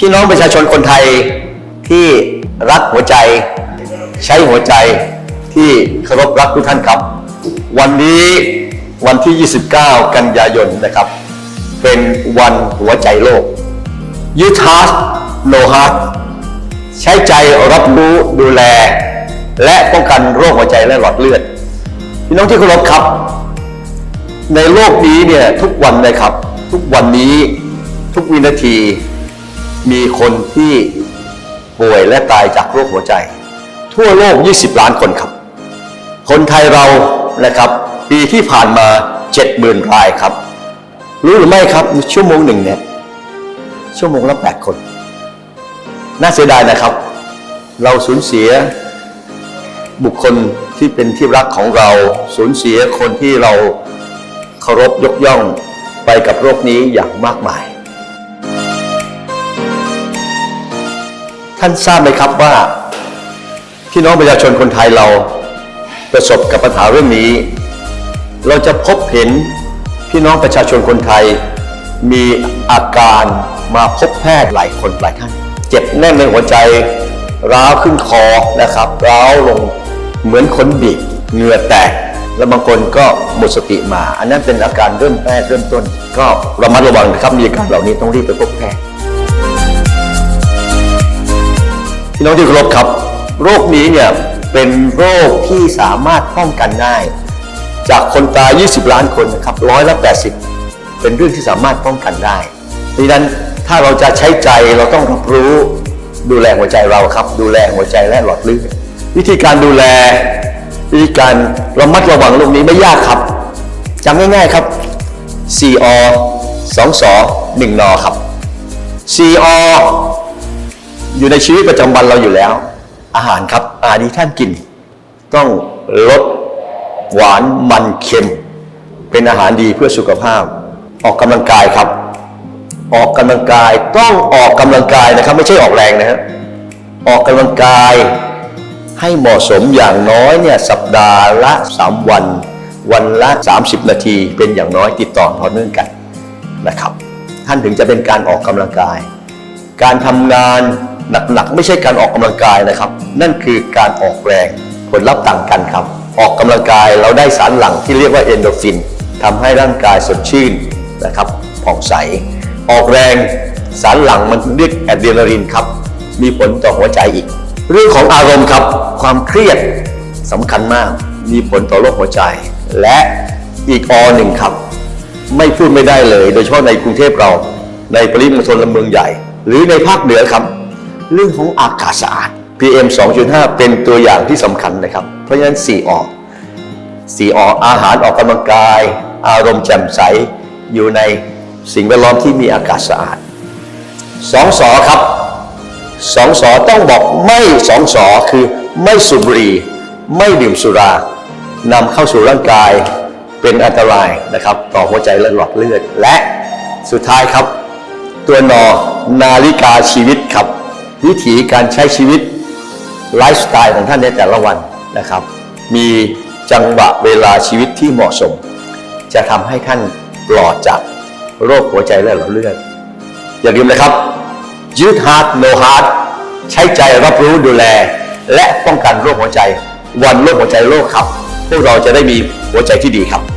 พี่น้องประชาชนคนไทยที่รักหัวใจ ใช้หัวใจที่เคารพรักทุกท่านครับ วันนี้วันที่ 29 กันยายนนะครับ เป็นวันหัวใจโลก You Heart No Heart ใช้ใจรับรู้ดูแล และป้องกันโรคหัวใจและหลอดเลือด พี่น้องที่เคารพครับ ในโลกนี้เนี่ยทุกวันเลยครับ ทุกวันนี้ทุกวินาที มีคนที่ป่วยและตายจากโรคหัวใจ ทั่วโลก 20 ล้านคนครับ คนไทยเรานะครับ ปีที่ผ่านมา 70,000 รายครับ รู้หรือไม่ครับชั่วโมงหนึ่งเนี่ยชั่วโมงละ8คน น่าเสียดายนะครับ เราสูญเสียบุคคลที่เป็นที่รักของเราสูญเสียคนที่เราเคารพยกย่องไปกับโรคนี้อย่างมากมายานทราบไหมครับว่าพี่น้องประชาชนคนไทยเราประสบกับปัญหาเรื่องนี้ เราจะพบเห็นพี่น้องประชาชนคนไทย มีอาการมาพบแพทย์หลายคนหลายท่าน เจ็บแน่นในหัวใจ ร้าวขึ้นคอนะครับร้าวลงเหมือนคนบีบเหงื่อแตก แล้วบางคนก็หมดสติมา อันนั้นเป็นอาการเริ่มแรกเริ่มต้น ก็ระมัดระวังนะครับมีอาการเหล่านี้ต้องรีบไปพบแพทย์ น้องที่เคารพครับ โรคนี้เนี่ยเป็นโรคที่สามารถป้องกันได้จากคนตาย 20 ล้านคนนะครับร้อยละ80 เป็นเรื่องที่สามารถป้องกันได้ดังนั้นถ้าเราจะใช้ใจเราต้องรับรู้ดูแลหัวใจเราครับ ดูแลหัวใจและหลอดเลือดวิธีการดูแลวิธีการระมัดระวังโรคนี้ไม่ยากครับจำง่ายๆครับ 4 อ 2ส1นครับ 4 อ อยู่ในชีวิตประจำวันเราอยู่แล้ว อาหารครับ อาหารที่ท่านกิน ต้องลดหวานมันเค็ม เป็นอาหารดีเพื่อสุขภาพ ออกกำลังกายครับ ออกกำลังกายต้องออกกำลังกายนะครับ ไม่ใช่ออกแรงนะฮะออกกำลังกายให้เหมาะสมอย่างน้อยเนี่ยสัปดาห์ละ 3 วัน วันละ 30 นาทีเป็นอย่างน้อยติดต่อต่อเนื่องกันนะครับ ท่านถึงจะเป็นการออกกำลังกาย การทำงาน หนักๆไม่ใช่การออกกำลังกายนะครับ นั่นคือการออกแรงผลลัพธ์ต่างกันครับ ออกกำลังกายเราได้สารหลั่งที่เรียกว่าเอนโดรฟินทำให้ร่างกายสดชื่นนะครับผ่องใส ออกแรงสารหลั่งมันเรียกแอดรีนาลินครับ มีผลต่อหัวใจอีก เรื่องของอารมณ์ครับ ความเครียดสำคัญมาก มีผลต่อโรคหัวใจ และอีกอหนึ่งครับ ไม่พูดไม่ได้เลย โดยเฉพาะในกรุงเทพเรา ในปริมณฑลละเมืองใหญ่ หรือในภาคเหนือครับ เรื่องของอากาศสะอาด PM 2.5 เป็นตัวอย่างที่สำคัญนะครับ เพราะฉะนั้น4ออก4ออกอาหารออกกำลังกาย อารมณ์แจ่มใสอยู่ในสิ่งแวดล้อมที่มีอากาศสะอาด2สอครับสองสอต้องบอกไม่สองสอคือไม่สูบบุหรี่ไม่ดื่มสุรานำเข้าสู่ร่างกายเป็นอันตรายนะครับ ต่อหัวใจและหลอดเลือดและสุดท้ายครับ ตัวนอนาฬิกาชีวิตครับ วิถีการใช้ชีวิตไลฟ์สไตล์ของท่านในแต่ละวันนะครับ มีจังหวะเวลาชีวิตที่เหมาะสม จะทำให้ท่านปลอดจากโรคหัวใจและหลอดเลือดอย่าลืมนะครับยืดฮาร์ดโนฮาร์ดใช้ใจรับรู้ดูแล และป้องกันโรคหัวใจ วันโรคหัวใจโลกครับ พวกเราจะได้มีหัวใจที่ดีครับ